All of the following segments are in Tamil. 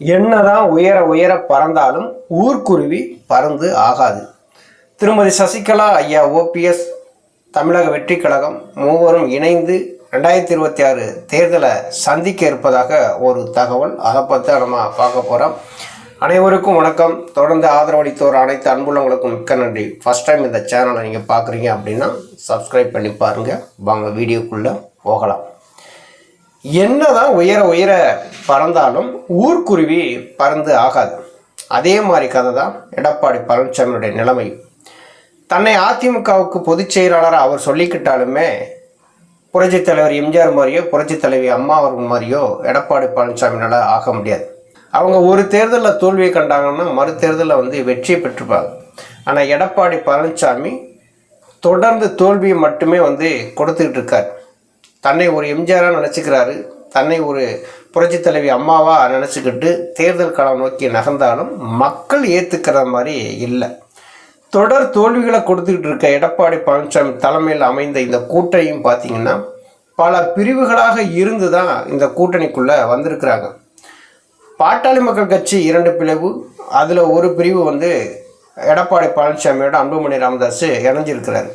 என்னதான் உயர உயர பறந்தாலும் ஊர்க்குருவி பறந்து ஆகாது. திருமதி சசிகலா ஐயா ஓபிஎஸ் தமிழக வெற்றி கழகம் மூவரும் இணைந்து ரெண்டாயிரத்தி இருபத்தி ஆறு தேர்தலை சந்திக்க இருப்பதாக ஒரு தகவல். அதை பற்றி நம்ம பார்க்க போகிறோம் அனைவருக்கும் வணக்கம். தொடர்ந்து ஆதரவளித்தோர் அனைத்து அன்புள்ளவங்களுக்கும் மிக்க நன்றி. ஃபஸ்ட் டைம் இந்த சேனலை நீங்கள் பார்க்குறீங்க அப்படின்னா சப்ஸ்கிரைப் பண்ணி பாருங்கள் வாங்க வீடியோக்குள்ளே போகலாம். என்னதான் உயர உயர பறந்தாலும் ஊர்க்குருவி பறந்து ஆகாது. அதே மாதிரி கதை தான் எடப்பாடி பழனிசாமியுடைய நிலைமை தன்னை அதிமுகவுக்கு பொதுச் செயலாளராக அவர் சொல்லிக்கிட்டாலுமே புரட்சித் தலைவர் எம்ஜிஆர் மாதிரியோ புரட்சித் தலைவி அம்மா அவர்கள் மாதிரியோ எடப்பாடி பழனிசாமினால ஆக முடியாது. அவங்க ஒரு தேர்தலில் தோல்வியை கண்டாங்கன்னா மறு தேர்தலில் வந்து வெற்றியை பெற்றுப்பாங்க ஆனால் எடப்பாடி பழனிசாமி தொடர்ந்து தோல்வியை மட்டுமே வந்து கொடுத்துக்கிட்டு இருக்கார். தன்னை ஒரு எம்ஜிஆராக நினச்சிக்கிறாரு. தன்னை ஒரு புரட்சி தலைவி அம்மாவாக நினச்சிக்கிட்டு தேர்தல் களம் நோக்கி நகர்ந்தாலும் மக்கள் ஏற்றுக்கிற மாதிரி இல்லை. தொடர் தோல்விகளை கொடுத்துக்கிட்டு இருக்க எடப்பாடி பழனிசாமி தலைமையில் அமைந்த இந்த கூட்டணியும் பார்த்தீங்கன்னா பல பிரிவுகளாக இருந்து தான் இந்த கூட்டணிக்குள்ளே வந்திருக்கிறாங்க. பாட்டாளி மக்கள் கட்சி இரண்டு பிளவு. அதில் ஒரு பிரிவு வந்து எடப்பாடி பழனிசாமியோட அன்புமணி ராமதாஸ் இணைஞ்சிருக்கிறாரு.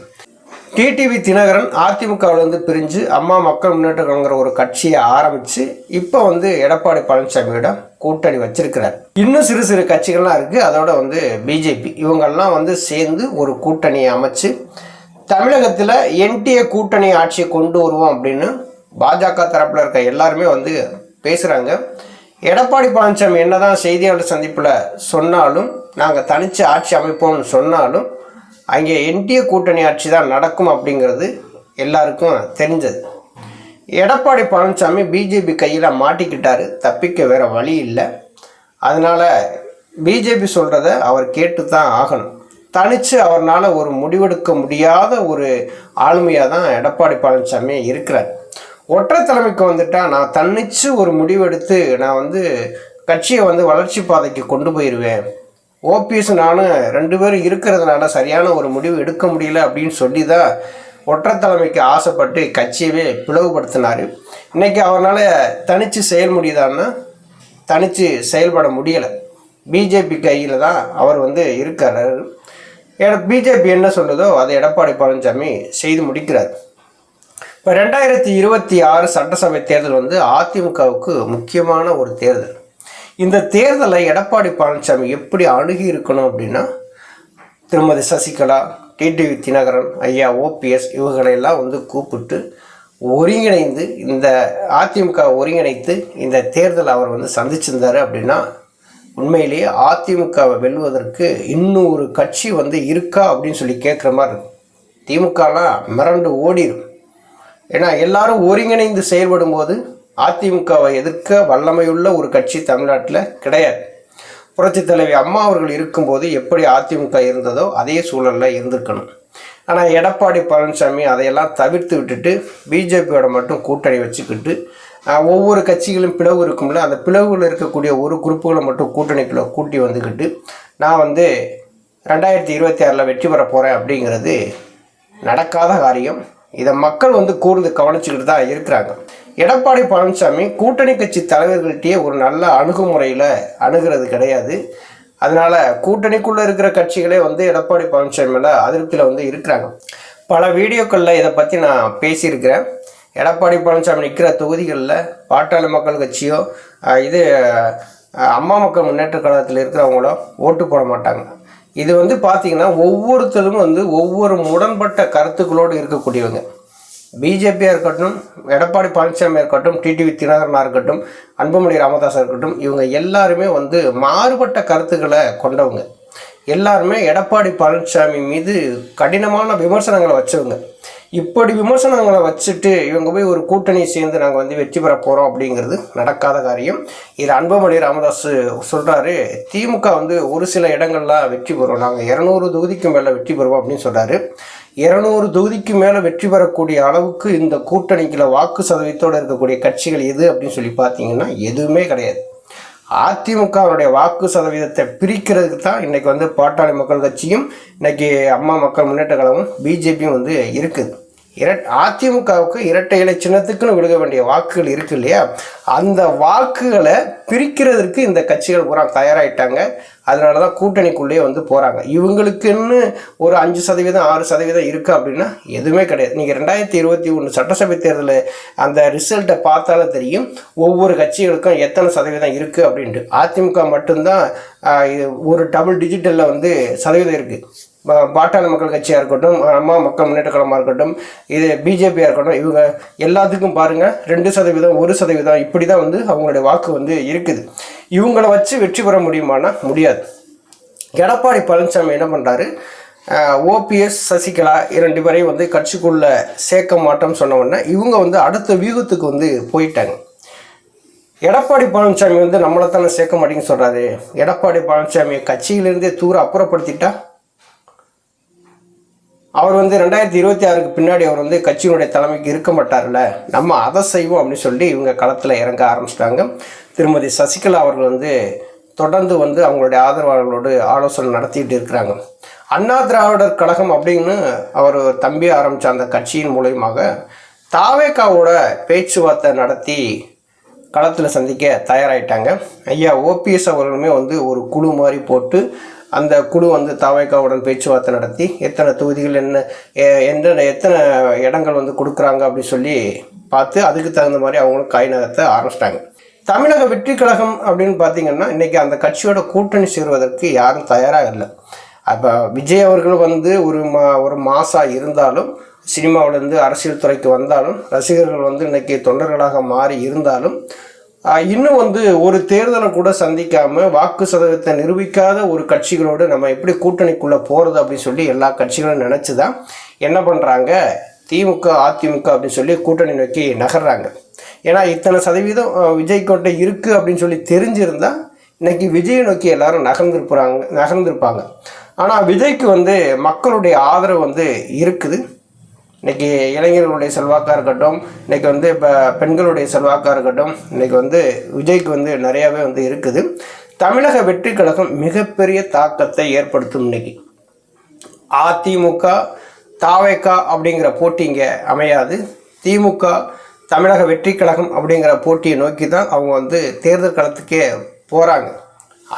டிடிவி தினகரன் அதிமுகவிலேருந்து பிரிஞ்சு அம்மா மக்கள் முன்னேற்ற கழகங்கிற ஒரு கட்சியை ஆரம்பித்து இப்போ வந்து எடப்பாடி பழனிசாமியோட கூட்டணி வச்சிருக்கிறார். இன்னும் சிறு சிறு கட்சிகள்லாம் இருக்குது அதோட வந்து பிஜேபி. இவங்கெல்லாம் வந்து சேர்ந்து ஒரு கூட்டணியை அமைச்சு தமிழகத்தில் என்டிஏ கூட்டணி ஆட்சியை கொண்டு வருவோம் அப்படின்னு பாஜக தரப்பில் இருக்க எல்லாருமே வந்து பேசுகிறாங்க எடப்பாடி பழனிசாமி என்னதான் செய்தியாளர் சந்திப்பில் சொன்னாலும் நாங்கள் தனித்து ஆட்சி அமைப்போம்னு சொன்னாலும் அங்கே என்டிஏ கூட்டணி ஆட்சி தான் நடக்கும் அப்படிங்கிறது எல்லாருக்கும் தெரிஞ்சது. எடப்பாடி பழனிசாமி பிஜேபி கையில் மாட்டிக்கிட்டார் தப்பிக்க வேறு வழி இல்லை. அதனால் பிஜேபி சொல்கிறத அவர் கேட்டு தான் ஆகணும். தனித்து அவர்னால் ஒரு முடிவெடுக்க முடியாத ஒரு ஆளுமையாக தான் எடப்பாடி பழனிசாமி இருக்கிறார். ஒற்றை தலைமைக்கு வந்துட்டால் நான் தன்னிச்சு ஒரு முடிவெடுத்து நான் வந்து கட்சியை வந்து வளர்ச்சி பாதைக்கு கொண்டு போயிடுவேன் ஓபிஎஸ் நானும் ரெண்டு பேரும் இருக்கிறதுனால சரியான ஒரு முடிவு எடுக்க முடியல அப்படின்னு சொல்லி தான் ஒற்றை தலைமைக்கு ஆசைப்பட்டு கட்சியவே பிளவுபடுத்தினார். இன்றைக்கி அவரால் தனித்து செயல் முடியுதான்னா தனித்து செயல்பட முடியலை. பிஜேபி கையில் தான் அவர் வந்து இருக்கார். பிஜேபி என்ன சொல்லுதோ அதை எடப்பாடி பழனிசாமி செய்து முடிக்கிறார். இப்போ ரெண்டாயிரத்தி இருபத்தி ஆறு சட்டசபை தேர்தல் வந்து அதிமுகவுக்கு முக்கியமான ஒரு தேர்தல். இந்த தேர்தலை எடப்பாடி பழனிசாமி எப்படி அணுகி இருக்கணும் அப்படின்னா திருமதி சசிகலா டிடிவி தினகரன் ஐயா ஓபிஎஸ் இவங்களையெல்லாம் வந்து கூப்பிட்டு ஒருங்கிணைந்து இந்த அதிமுக ஒருங்கிணைத்து இந்த தேர்தலை அவர் வந்து சந்திச்சிருந்தாரு அப்படின்னா உண்மையிலேயே அதிமுகவை வெல்வதற்கு இன்னும் ஒரு கட்சி வந்து இருக்கா அப்படின்னு சொல்லி கேட்குற மாதிரி இருக்கும். திமுகலாம் மிரண்டு ஓடிடும் ஏன்னா எல்லாரும் ஒருங்கிணைந்து செயல்படும் போது அதிமுகவை எதிர்க்க வல்லமையுள்ள ஒரு கட்சி தமிழ்நாட்டில் கிடையாது. புரட்சித் தலைவி அம்மா அவர்கள் இருக்கும்போது எப்படி அதிமுக இருந்ததோ அதே சூழலில் இருந்திருக்கணும். ஆனால் எடப்பாடி பழனிசாமி அதையெல்லாம் தவிர்த்து விட்டுட்டு பிஜேபியோட மட்டும் கூட்டணி வச்சுக்கிட்டு ஒவ்வொரு கட்சிகளும் பிளவு இருக்கும்ல அந்த பிளவுகள் இருக்கக்கூடிய ஒரு குரூப்புகளை மட்டும் கூட்டணிக்குள்ளே கூட்டி வந்துக்கிட்டு நான் வந்து ரெண்டாயிரத்தி இருபத்தி ஆறில் வெற்றி பெற போகிறேன் அப்படிங்கிறது நடக்காத காரியம். இதை மக்கள் வந்து கூர்ந்து கவனிச்சுக்கிட்டு தான் இருக்கிறாங்க. எடப்பாடி பழனிசாமி கூட்டணி கட்சி தலைவர்கள்ட்டே ஒரு நல்ல அணுகுமுறையில் அணுகிறது கிடையாது. அதனால் கூட்டணிக்குள்ளே இருக்கிற கட்சிகளே வந்து எடப்பாடி பழனிசாமி மேலே அதிருப்தியில் வந்து இருக்கிறாங்க. பல வீடியோக்களில் இதை பற்றி நான் பேசியிருக்கிறேன். எடப்பாடி பழனிசாமி நிற்கிற தொகுதிகளில் பாட்டாளி மக்கள் கட்சியோ இது அம்மா மக்கள் முன்னேற்ற கழகத்தில் இருக்கிறவங்களோ ஓட்டு போட மாட்டாங்க. இது வந்து பார்த்திங்கன்னா ஒவ்வொருத்தரும் வந்து ஒவ்வொரு முரண்பட்ட கருத்துக்களோடு இருக்கக்கூடியவங்க. பிஜேபியாக இருக்கட்டும் எடப்பாடி பழனிசாமியாக இருக்கட்டும் டிடிவி தினகரனாக இருக்கட்டும் அன்புமணி ராமதாஸ் இருக்கட்டும் இவங்க எல்லாருமே வந்து மாறுபட்ட கருத்துக்களை கொண்டவங்க. எல்லாருமே எடப்பாடி பழனிசாமி மீது கடினமான விமர்சனங்களை வச்சவங்க. இப்படி விமர்சனங்களை வச்சுட்டு இவங்க போய் ஒரு கூட்டணி சேர்ந்து நாங்கள் வந்து வெற்றி பெற போகிறோம் அப்படிங்கிறது நடக்காத காரியம். இது அன்பமணி ராமதாஸ் சொல்கிறாரு திமுக வந்து ஒரு சில இடங்கள்லாம் வெற்றி பெறுவோம் நாங்கள் இரநூறு தொகுதிக்கு மேலே வெற்றி பெறுவோம் அப்படின்னு சொல்கிறாரு இரநூறு தொகுதிக்கு மேலே வெற்றி பெறக்கூடிய அளவுக்கு இந்த கூட்டணிக்குள்ள வாக்கு சதவீதத்தோடு இருக்கக்கூடிய கட்சிகள் எது அப்படின்னு சொல்லி பார்த்தீங்கன்னா எதுவுமே கிடையாது. அதிமுகவுடைய வாக்கு சதவீதத்தை பிரிக்கிறதுக்கு தான் இன்னைக்கு வந்து பாட்டாளி மக்கள் கட்சியும் இன்னைக்கு அம்மா மக்கள் முன்னேற்ற கழகமும் பிஜேபியும் வந்து இருக்குது. இரட் அதிமுகவுக்கு இரட்டை இலை சின்னத்துக்குன்னு விழுக வேண்டிய வாக்குகள் இருக்கு இல்லையா? அந்த வாக்குகளை பிரிக்கிறதுக்கு இந்த கட்சிகள் பூரா தயாராகிட்டாங்க அதனால தான் கூட்டணிக்குள்ளேயே வந்து போகிறாங்க இவங்களுக்குன்னு ஒரு அஞ்சு சதவீதம் ஆறு சதவீதம் இருக்குது அப்படின்னா எதுவுமே கிடையாது. நீங்கள் ரெண்டாயிரத்தி இருபத்தி ஒன்று சட்டசபை தேர்தலில் அந்த ரிசல்ட்டை பார்த்தாலும் தெரியும் ஒவ்வொரு கட்சிகளுக்கும் எத்தனை சதவீதம் இருக்குது அப்படின்ட்டு. அதிமுக மட்டும்தான் ஒரு டபுள் டிஜிட்டலில் வந்து சதவீதம் இருக்குது பாட்டாளி மக்கள் கட்சியாக இருக்கட்டும் அம்மா மக்கள் முன்னேற்ற கழகமாக இருக்கட்டும் இது பிஜேபியாக இருக்கட்டும் இவங்க எல்லாத்துக்கும் பாருங்கள் ரெண்டு சதவீதம் ஒரு சதவீதம் இப்படி தான் வந்து அவங்களுடைய வாக்கு வந்து இருக்குது. இவங்கள வச்சு வெற்றி பெற முடியுமானா முடியாது. எடப்பாடி பழனிசாமி என்ன பண்ணுறாரு ஓபிஎஸ் சசிகலா இரண்டு பேரையும் வந்து கட்சிக்குள்ள சேர்க்க மாட்டோம்னு சொன்ன உடனே இவங்க வந்து அடுத்த வியூகத்துக்கு வந்து போயிட்டாங்க. எடப்பாடி பழனிசாமி வந்து நம்மளை தானே சேர்க்க மாட்டேங்குன்னு சொல்கிறாரு எடப்பாடி பழனிசாமி கட்சியிலிருந்தே தூர அப்புறப்படுத்திட்டா? அவர் வந்து ரெண்டாயிரத்தி இருபத்தி ஆறுக்கு பின்னாடி அவர் வந்து கட்சியினுடைய தலைமைக்கு இருக்க மாட்டார்ல. நம்ம அதை செய்வோம் அப்படின்னு சொல்லி இவங்க களத்தில் இறங்க ஆரம்பிச்சிட்டாங்க. திருமதி சசிகலா அவர்கள் வந்து தொடர்ந்து வந்து அவங்களுடைய ஆதரவாளர்களோடு ஆலோசனை நடத்திட்டு இருக்கிறாங்க. அண்ணா திராவிடர் கழகம் அப்படின்னு அவர் தம்பி ஆரம்பித்த அந்த கட்சியின் மூலயமாக தாவேக்காவோட பேச்சுவார்த்தை நடத்தி களத்தில் சந்திக்க தயாராகிட்டாங்க ஐயா ஓபிஎஸ் அவர்களுமே வந்து ஒரு குழு மாதிரி போட்டு அந்த குழு வந்து தாவைக்காவுடன் பேச்சுவார்த்தை நடத்தி எத்தனை தொகுதிகள் என்ன எந்த எத்தனை இடங்கள் வந்து கொடுக்குறாங்க அப்படின்னு சொல்லி பார்த்து அதுக்கு தகுந்த மாதிரி அவங்களும் காய் நகர்த்த ஆரம்பிச்சிட்டாங்க. தமிழக வெற்றி கழகம் அப்படின்னு பார்த்தீங்கன்னா இன்றைக்கி அந்த கட்சியோட கூட்டணி சேருவதற்கு யாரும் தயாராக இல்லை. அப்போ விஜய் அவர்கள் வந்து ஒரு மா ஒரு மாசாக இருந்தாலும் சினிமாவிலேருந்து அரசியல் துறைக்கு வந்தாலும் ரசிகர்கள் வந்து இன்றைக்கி தொண்டர்களாக மாறி இருந்தாலும் இன்னும் வந்து ஒரு தேர்தலை கூட சந்திக்காம வாக்கு சதவீதத்தை நிரூபிக்காத ஒரு கட்சிகளோடு நம்ம எப்படி கூட்டணிக்குள்ளே போகிறது அப்படின்னு சொல்லி எல்லா கட்சிகளும் நினச்சி தான் என்ன பண்ணுறாங்க திமுக அதிமுக அப்படின்னு சொல்லி கூட்டணி நோக்கி நகர்றாங்க. ஏன்னா இத்தனை சதவீதம் விஜய் கொண்ட இருக்குது அப்படின்னு சொல்லி தெரிஞ்சிருந்தால் இன்றைக்கி விஜயை நோக்கி எல்லாரும் நகர்ந்துருப்பாங்க நகர்ந்துருப்பாங்க. ஆனால் விஜய்க்கு வந்து மக்களுடைய ஆதரவு வந்து இருக்குது. இன்னைக்கு இளைஞர்களுடைய செல்வாக்காக இருக்கட்டும் இன்னைக்கு வந்து இப்போ பெண்களுடைய செல்வாக்காக இருக்கட்டும் இன்னைக்கு வந்து விஜய்க்கு வந்து நிறையாவே வந்து இருக்குது. தமிழக வெற்றி கழகம் மிகப்பெரிய தாக்கத்தை ஏற்படுத்தும் இன்னைக்கு. அதிமுக தாவேக்கா அப்படிங்கிற போட்டி இங்கே அமையாது. திமுக தமிழக வெற்றி கழகம் அப்படிங்கிற போட்டியை நோக்கி தான் அவங்க வந்து தேர்தல் களத்துக்கே போகிறாங்க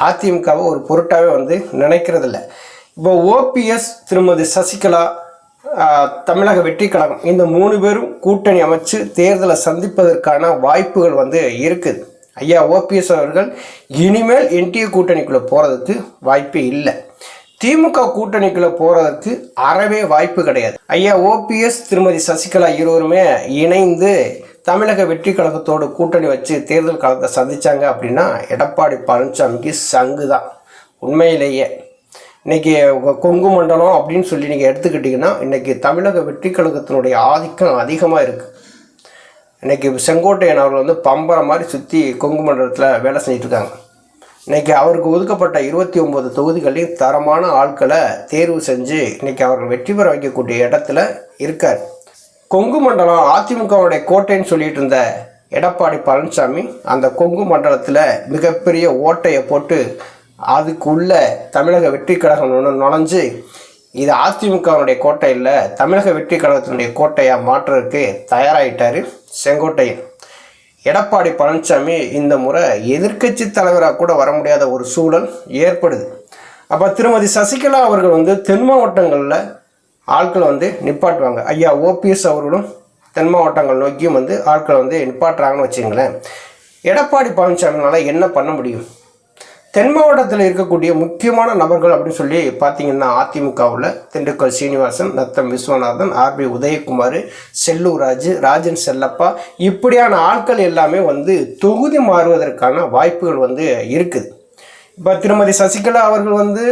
அதிமுகவை ஒரு பொருட்டாகவே வந்து நினைக்கிறதில்ல. இப்போ ஓபிஎஸ் திருமதி சசிகலா தமிழக வெற்றி கழகம். இந்த மூணு பேரும் கூட்டணி அமைச்சு தேர்தலை சந்திப்பதற்கான வாய்ப்புகள் வந்து இருக்குது ஐயா ஓபிஎஸ் அவர்கள் இனிமேல் என்டிஏ கூட்டணிக்குள்ளே போகிறதுக்கு வாய்ப்பே இல்லை. திமுக கூட்டணிக்குள்ளே போகிறதுக்கு அறவே வாய்ப்பு கிடையாது. ஐயா ஓபிஎஸ் திருமதி சசிகலா இருவருமே இணைந்து தமிழக வெற்றி கழகத்தோடு கூட்டணி வச்சு தேர்தல் காலத்தை சந்தித்தாங்க அப்படின்னா எடப்பாடி பழனிசாமிக்கு சங்கு தான் உண்மையிலேயே. இன்றைக்கி கொங்கு மண்டலம் அப்படின்னு சொல்லி நீங்கள் எடுத்துக்கிட்டிங்கன்னா இன்றைக்கி தமிழக வெற்றி கழகத்தினுடைய ஆதிக்கம் அதிகமாக இருக்குது இன்றைக்கி செங்கோட்டையன் அவர்கள் வந்து பம்பரை மாதிரி சுற்றி கொங்கு மண்டலத்தில் வேலை செஞ்சிட்ருக்காங்க. இருக்காங்க இன்னைக்கு அவருக்கு ஒதுக்கப்பட்ட இருபத்தி ஒம்பது தொகுதிகளையும் தரமான ஆட்களை தேர்வு செஞ்சு இன்றைக்கி அவர்கள் வெற்றி பெற வைக்கக்கூடிய இடத்துல இருக்கார். கொங்கு மண்டலம் அதிமுகவுடைய கோட்டைன்னு சொல்லிட்டு இருந்த எடப்பாடி பழனிசாமி அந்த கொங்கு மண்டலத்தில் மிகப்பெரிய ஓட்டையை போட்டு அதுக்குள்ள தமிழக வெற்றி கழகம் நுழைஞ்சு இது அதிமுகவினுடைய கோட்டை இல்லை தமிழக வெற்றி கழகத்தினுடைய கோட்டையாக மாற்றுறதுக்கு தயாராகிட்டார் செங்கோட்டையன். எடப்பாடி பழனிசாமி இந்த முறை எதிர்க்கட்சி தலைவராக கூட வர முடியாத ஒரு சூழல் ஏற்படுது. அப்போ திருமதி சசிகலா அவர்கள் வந்து தென் மாவட்டங்களில் ஆட்களை வந்து நிப்பாட்டுவாங்க. ஐயா ஓபிஎஸ் அவர்களும் தென் மாவட்டங்கள் நோக்கியும் வந்து ஆட்களை வந்து நிப்பாட்டுறாங்கன்னு வச்சுங்களேன் எடப்பாடி பழனிசாமினால என்ன பண்ண முடியும்? தென் மாவட்டத்தில் இருக்கக்கூடிய முக்கியமான நபர்கள் அப்படின்னு சொல்லி பார்த்தீங்கன்னா அதிமுகவில் திண்டுக்கல் சீனிவாசன் நத்தம் விஸ்வநாதன் ஆர்பி உதயகுமார் செல்லூர் ராஜு ராஜன் செல்லப்பா இப்படியான ஆட்கள் எல்லாமே வந்து தொகுதி மாறுவதற்கான வாய்ப்புகள் வந்து இருக்குது. இப்போ திருமதி சசிகலா அவர்கள் வந்து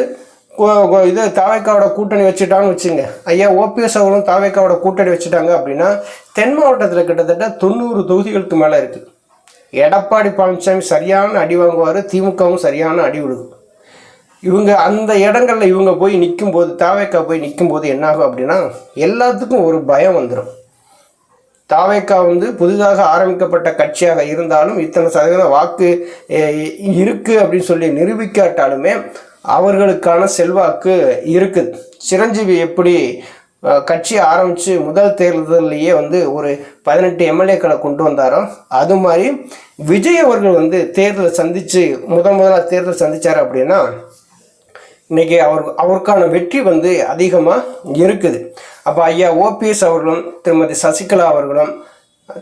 இது தாவேக்காவோட கூட்டணி வச்சுட்டான்னு வச்சுங்க. ஐயா ஓபிஎஸ் அவர்களும் தாவேக்காவோட கூட்டணி வச்சுட்டாங்க அப்படின்னா தென் மாவட்டத்தில் கிட்டத்தட்ட தொண்ணூறு தொகுதிகளுக்கு மேலே இருக்குது எடப்பாடி பழனிசாமி சரியான அடி வாங்குவார் திமுகவும் சரியான அடி விடுக்கும் இவங்க அந்த இடங்களில் இவங்க போய் நிற்கும் போது தாவேக்கா போய் நிற்கும் போது என்னாகும் அப்படின்னா எல்லாத்துக்கும் ஒரு பயம் வந்துடும் தாவேக்கா வந்து புதிதாக ஆரம்பிக்கப்பட்ட கட்சியாக இருந்தாலும் இத்தனை சதவீத வாக்கு இருக்குது அப்படின்னு சொல்லி நிரூபிக்காட்டாலுமே அவர்களுக்கான செல்வாக்கு இருக்குது சிரஞ்சீவி எப்படி கட்சி ஆரம்பித்து முதல் தேர்தல்லையே வந்து ஒரு பதினெட்டு எம்எல்ஏக்களை கொண்டு வந்தாரோ அது மாதிரி விஜய் அவர்கள் வந்து தேர்தலை சந்தித்து முதன் முதலாக தேர்தல் சந்தித்தார் அப்படின்னா இன்றைக்கி அவர் அவருக்கான வெற்றி வந்து அதிகமாக இருக்குது. அப்போ ஐயா ஓபிஎஸ் அவர்களும் திருமதி சசிகலா அவர்களும்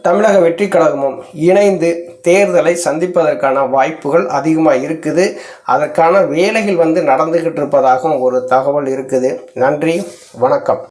தமிழக வெற்றி கழகமும் இணைந்து தேர்தலை சந்திப்பதற்கான வாய்ப்புகள் அதிகமாக இருக்குது. அதற்கான வேலைகள் வந்து நடந்துக்கிட்டு இருப்பதாகவும் ஒரு தகவல் இருக்குது. நன்றி வணக்கம்.